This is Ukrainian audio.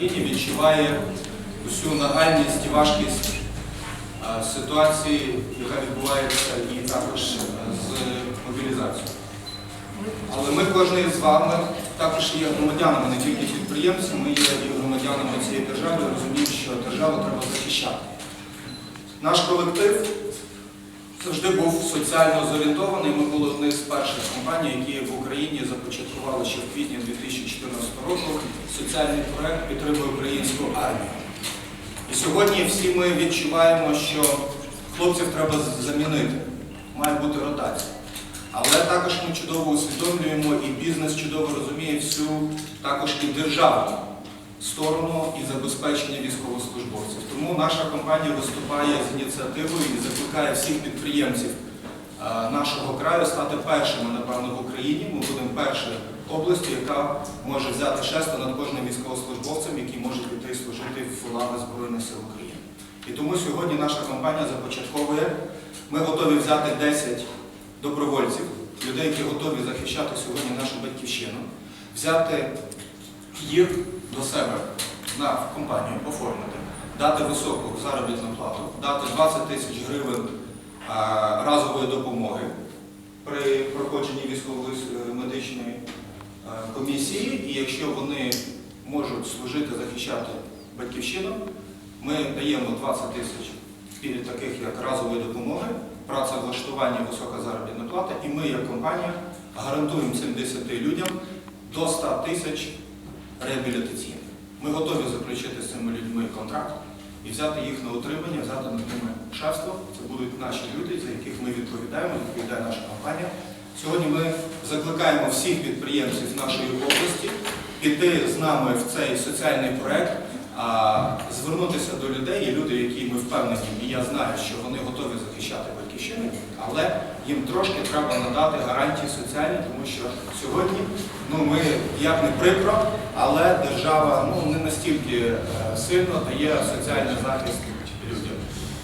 країні відчуває усю нагальність і важкість ситуації, яка відбувається і також е, з мобілізацією. Але ми кожен з вами також є громадянами, не тільки підприємцями, ми є і громадянами цієї держави, розуміємо, що державу треба захищати. Наш колектив завжди був соціально зорієнтований. Ми були одні з перших компаній, які в Україні започаткували ще в квітні 2014 року соціальний проект підтримує українську армію. І сьогодні всі ми відчуваємо, що хлопців треба замінити, має бути ротація. Але також ми чудово усвідомлюємо і бізнес чудово розуміє всю також і державну сторону і забезпечення військовослужбовців. Тому наша компанія виступає з ініціативою і закликає всіх підприємців е, нашого краю стати першими, напевно, в Україні. Ми будемо першою областю, яка може взяти шесто над кожним військовослужбовцем, який може піти служити в лави Збройних сил України. І тому сьогодні наша компанія започатковує. Ми готові взяти 10 добровольців, людей, які готові захищати сьогодні нашу батьківщину, взяти їх до себе на компанію, оформити, дати високу заробітну плату, дати 20 тисяч гривень разової допомоги при проходженні військової е, медичної е, комісії. І якщо вони можуть служити, захищати батьківщину, ми даємо 20 тисяч пільг таких як разової допомоги, працевлаштування, висока заробітна плата, і ми, як компанія, гарантуємо цим 10 людям до 100 тисяч реабілітаційних. Ми готові заключити з цими людьми контракт і взяти їх на утримання, взяти над ними шефство. Це будуть наші люди, за яких ми відповідаємо, відповідає наша компанія. Сьогодні ми закликаємо всіх підприємців нашої області піти з нами в цей соціальний проект, а, звернутися до людей. Є люди, які ми впевнені, і я знаю, що вони готові захищати батьківщину, але їм трошки треба надати гарантії соціальні, тому що сьогодні ну ми як не прикро, але держава ну не настільки е, сильно дає соціальний захист